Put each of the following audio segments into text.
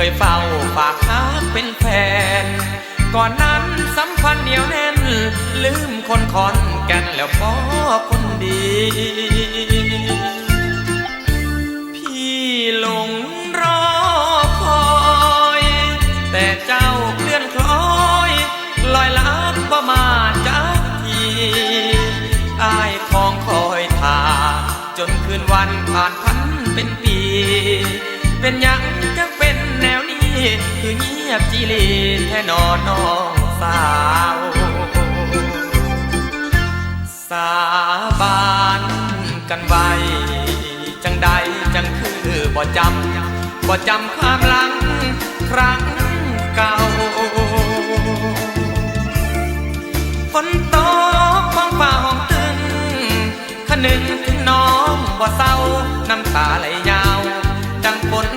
เคยเฝ้าฝากหาเป็นแฟน ก่อนนั้นสัมพันธ์เหนียวแน่น ลืมคนคอนแก่นแล้วพอคนดี พี่หลงรอคอย แต่เจ้าเคลื่อนคล้อยลอยลับบ่มาจากทีอายของคอยทาจนคืนวันผ่านพันเป็นปี เป็นยัง คือเงียบจีลีแท่นอนน้องสาว สาบานกันไว้ จังใดจังคือบ่จำบ่จำความหลังครั้งเก่าฝนตกฟ้องฟ้าห้องตึงขนึงถึงน้องบ่เศร้าน้ำตาไหลยาว ดังฝน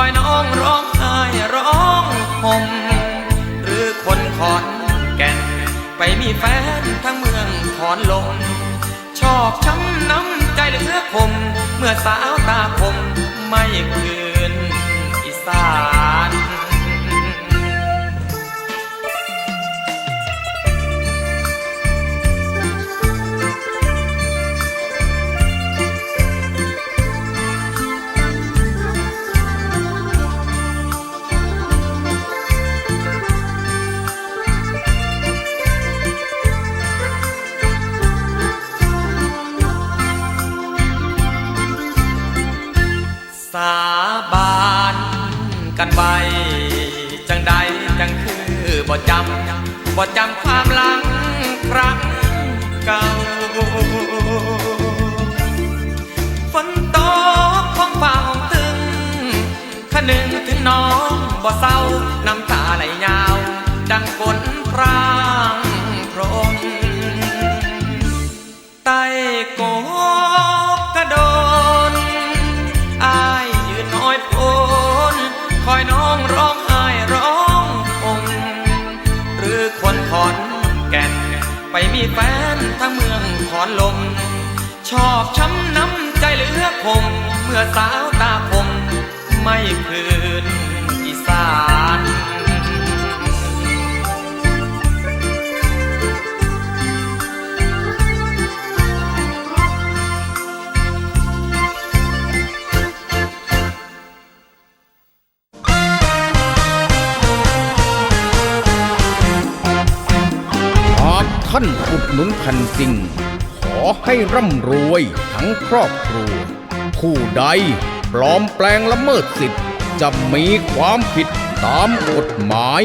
อยน้องร้องไห้ร้องห่มหรือคนขอนแก่น ไปมีแฟนทั้งเมืองขอนลมชอบช้ำน้ำใจเหลือคม เมื่อสาวตาคมไม่คืนอีสาน สาบานกันไว้ จังใดจังคือบ่จำบ่จำความหลังครั้งเก่าฝนตกของฟ้าห้องตึงขนึงถึงน้องบ่เศร้าน้ำตาไหลยาว ดังฝน มีแฟนทั้งเมืองขอนลม ชอบช้ำน้ำใจเหลือคมเมื่อสาวตาคมไม่เพื่อ ท่านอุดหนุนแผ่นดินขอให้ร่ำรวยทั้งครอบครัว ผู้ใดปลอมแปลงละเมิดสิทธิ์ จะมีความผิดตามกฎหมาย